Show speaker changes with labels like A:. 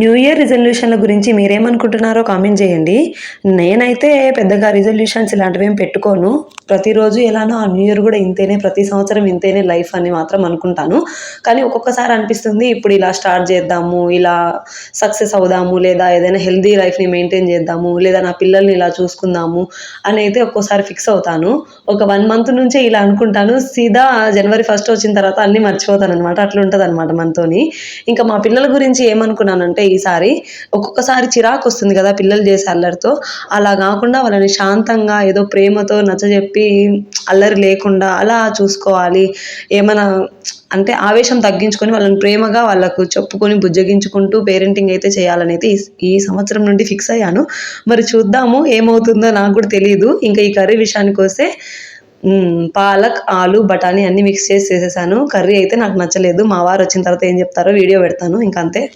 A: New year రిజల్యూషన్ల గురించి మీరేమనుకుంటున్నారో comment చేయండి. నేనైతే పెద్దగా రిజల్యూషన్స్ ఇలాంటివి ఏం పెట్టుకోను. ప్రతిరోజు ఎలానో ఆ న్యూ ఇయర్ కూడా ఇంతేనే ప్రతి సంవత్సరం ఇంతేనే లైఫ్ అని మాత్రం అనుకుంటాను. కానీ ఒక్కొక్కసారి అనిపిస్తుంది ఇప్పుడు ఇలా స్టార్ట్ చేద్దాము ఇలా సక్సెస్ అవుదాము లేదా ఏదైనా హెల్దీ లైఫ్ని మెయింటైన్ చేద్దాము లేదా నా పిల్లల్ని ఇలా చూసుకుందాము అని అయితే ఒక్కోసారి ఫిక్స్ అవుతాను. ఒక వన్ మంత్ నుంచే ఇలా అనుకుంటాను సీదా జనవరి ఫస్ట్ వచ్చిన తర్వాత అన్నీ మర్చిపోతాను అనమాట అట్లా ఉంటుంది అనమాట మనతోని. ఇంకా మా పిల్లల గురించి ఏమనుకున్నానంటే ఈసారి ఒక్కొక్కసారి చిరాకు వస్తుంది కదా పిల్లలు చేసే అల్లరితో. అలా కాకుండా వాళ్ళని శాంతంగా ఏదో ప్రేమతో నచ్చజెప్పి అల్లరి లేకుండా అలా చూసుకోవాలి. ఏమైనా అంటే ఆవేశం తగ్గించుకొని వాళ్ళని ప్రేమగా వాళ్ళకు చెప్పుకొని బుజ్జగించుకుంటూ పేరెంటింగ్ అయితే చేయాలని అయితే ఈ- ఈ సంవత్సరం నుండి ఫిక్స్ అయ్యాను. మరి చూద్దాము ఏమవుతుందో నాకు కూడా తెలియదు ఇంకా ఈ కర్రీ విషయానికి వస్తే పాలక్ ఆలు బఠానీ అన్ని మిక్స్ చేసి చేసేసాను. కర్రీ అయితే నాకు నచ్చలేదు. మా వారు వచ్చిన తర్వాత ఏం చెప్తారో వీడియో పెడతాను. ఇంకా అంతే